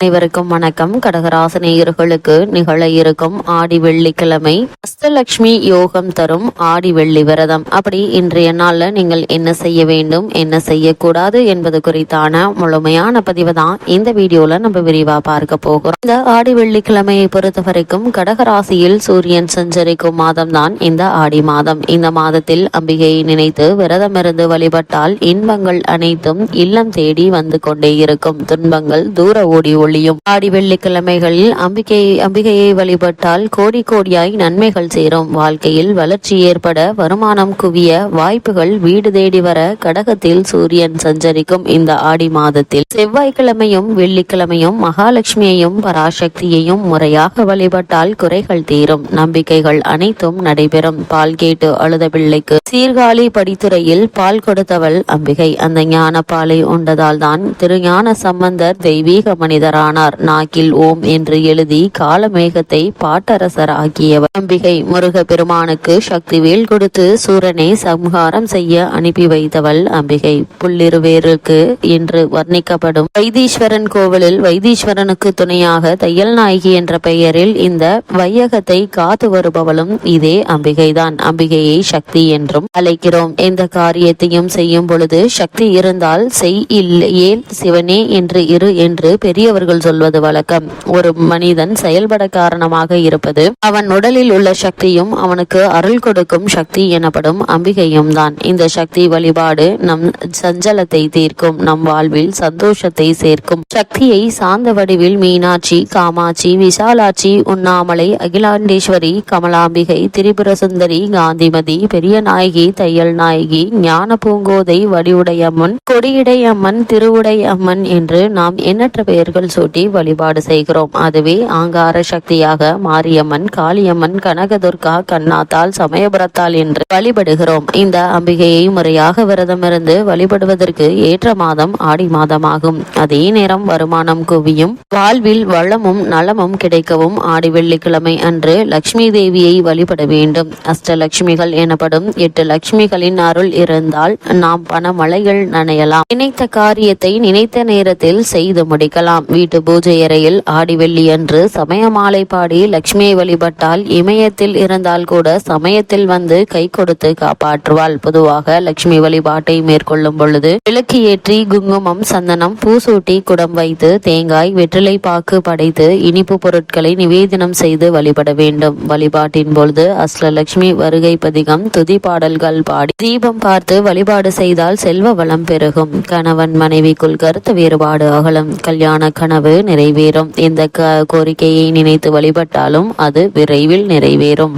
அனைவருக்கும் வணக்கம். கடகராசனேயர்களுக்கு நிகழ இருக்கும் ஆடி வெள்ளிக்கிழமை அஷ்டலட்சுமி யோகம் தரும் ஆடி வெள்ளி விரதம். அப்படி இன்றைய நாள்ல நீங்கள் என்ன செய்ய வேண்டும் என்ன செய்யக்கூடாது என்பது குறித்தான முழுமையான பதிவு தான் இந்த வீடியோல நம்ம விரிவா பார்க்க போகிறோம். இந்த ஆடி வெள்ளிக்கிழமையை பொறுத்த வரைக்கும் கடகராசியில் சூரியன் சஞ்சரிக்கும் மாதம் தான் இந்த ஆடி மாதம். இந்த மாதத்தில் அம்பிகையை நினைத்து விரதம் இருந்து வழிபட்டால் இன்பங்கள் அனைத்தும் இல்லம் தேடி வந்து கொண்டே இருக்கும். துன்பங்கள் தூர ஓடி ஒளியும் ஆடி வெள்ளிக்கிழமைகளில் அம்பிகை அம்பிகையை வழிபட்டால் கோடி கோடியாய் நன்மைகள் சேரும். வாழ்க்கையில் வளர்ச்சி ஏற்பட வருமானம் குவிய வாய்ப்புகள் வீடு தேடி வர கடகத்தில் சூரியன் சஞ்சரிக்கும் இந்த ஆடி மாதத்தில். செவ்வாய்க்கிழமையும் வெள்ளிக்கிழமையும் மகாலட்சுமியையும் பராசக்தியையும் முறையாக வழிபட்டால் குறைகள் தீரும். நம்பிக்கைகள் அனைத்தும் நடைபெறும். பால் கேட்டு அழுத பிள்ளைக்கு சீர்காழி படித்துறையில் பால் கொடுத்தவள் அம்பிகை. அந்த ஞான பாலை உண்டதால் தான் திருஞான சம்பந்தர் தெய்வீக மனிதரானார் நாக்கில் ஓம் என்று எழுதி காலமேகத்தை பாட்டரசர் ஆக்கியவர் அம்பிகை முருக பெருமானுக்கு சக்தி வேல் கொடுத்து சூரனை சம்ஹாரம் செய்ய அனுப்பி வைத்தவள் அம்பிகை. புள்ளிருவேருக்கு என்று வர்ணிக்கப்படும். வைத்தீஸ்வரன் கோவிலில் வைத்தீஸ்வரனுக்கு துணையாக தையல் நாயகி என்ற பெயரில் இந்த வையகத்தை காத்து வருபவளும் இதே அம்பிகைதான். அம்பிகையை சக்தி என்றும் அழைக்கிறோம். எந்த காரியத்தையும் செய்யும் பொழுது சக்தி இருந்தால் செய் இல்லையே சிவனே என்று இரு என்று பெரியவர்கள் சொல்வது வழக்கம். ஒரு மனிதன் செயல்பட காரணமாக இருப்பது அவன் உடலில் உள்ள சக்தியும் அவனுக்கு அருள் கொடுக்கும் சக்தி எனப்படும் அம்பிகையும் தான். இந்த சக்தி வழிபாடு நம் சஞ்சலத்தை தீர்க்கும் நம் வாழ்வில் சந்தோஷத்தை சேர்க்கும். சக்தியை சாந்த வடிவில் மீனாட்சி காமாட்சி விசாலாட்சி உண்ணாமலை அகிலாண்டேஸ்வரி கமலாம்பிகை திரிபுர சுந்தரி காந்திமதி பெரிய நாயகி தையல் நாயகி ஞான பூங்கோதை வடிவுடையம்மன் கொடியுடையம்மன் திருவுடையம்மன் என்று நாம் எண்ணற்ற பெயர்கள் சூட்டி வழிபாடு செய்கிறோம். அதுவே ஆங்கார சக்தியாக மாரியம்மன் காளியம்மன் கனகதுர்கா கண்ணாத்தால் சமயபுரத்தால் என்று வழிபடுகிறோம். இந்த அம்பிகையை முறையாக விரதமிருந்து வழிபடுவதற்கு ஏற்ற மாதம் ஆடி மாதமாகும். அதே நேரம் வருமானம் குவியும். வாழ்வில் வளமும் நலமும் கிடைக்கவும் ஆடி வெள்ளிக்கிழமை அன்று லட்சுமி தேவியை வழிபட வேண்டும். அஷ்டலட்சுமிகள் எனப்படும் எட்டு லட்சுமிகளின் அருள் இருந்தால் நாம் பணமழைகள் நனையலாம். நினைத்த காரியத்தை நினைத்த நேரத்தில் செய்து முடிக்கலாம். வீட்டு பூஜை அறையில் ஆடி வெள்ளியன்று சமய மாலை பாடி லட்சுமியை வழிபட்டால் இமயத்தில் இருந்தால் கூட சமயத்தில் வந்து கை கொடுத்து காப்பாற்றுவாள். பொதுவாக லட்சுமி வழிபாட்டை மேற்கொள்ளும் பொழுது விளக்கு ஏற்றி குங்குமம் சந்தனம் பூசூட்டி குடம் வைத்து தேங்காய் வெற்றிலை பாக்கு படைத்து இனிப்பு பொருட்களை நிவேதனம் செய்து வழிபட வேண்டும். வழிபாட்டின் பொழுது அஷ்டலட்சுமி வருகை பதிகம் துதி பாடல்கள் பாடி தீபம் பார்த்து வழிபாடு செய்தால் செல்வ வளம் பெருகும். கணவன் மனைவிக்குள் கருத்து வேறுபாடு அகலம். கல்யாண கனவு நிறைவேறும். எந்த கோரிக்கையை நினைத்து வழிபட்டாலும் அது விரைவில் நிறைவேறும்.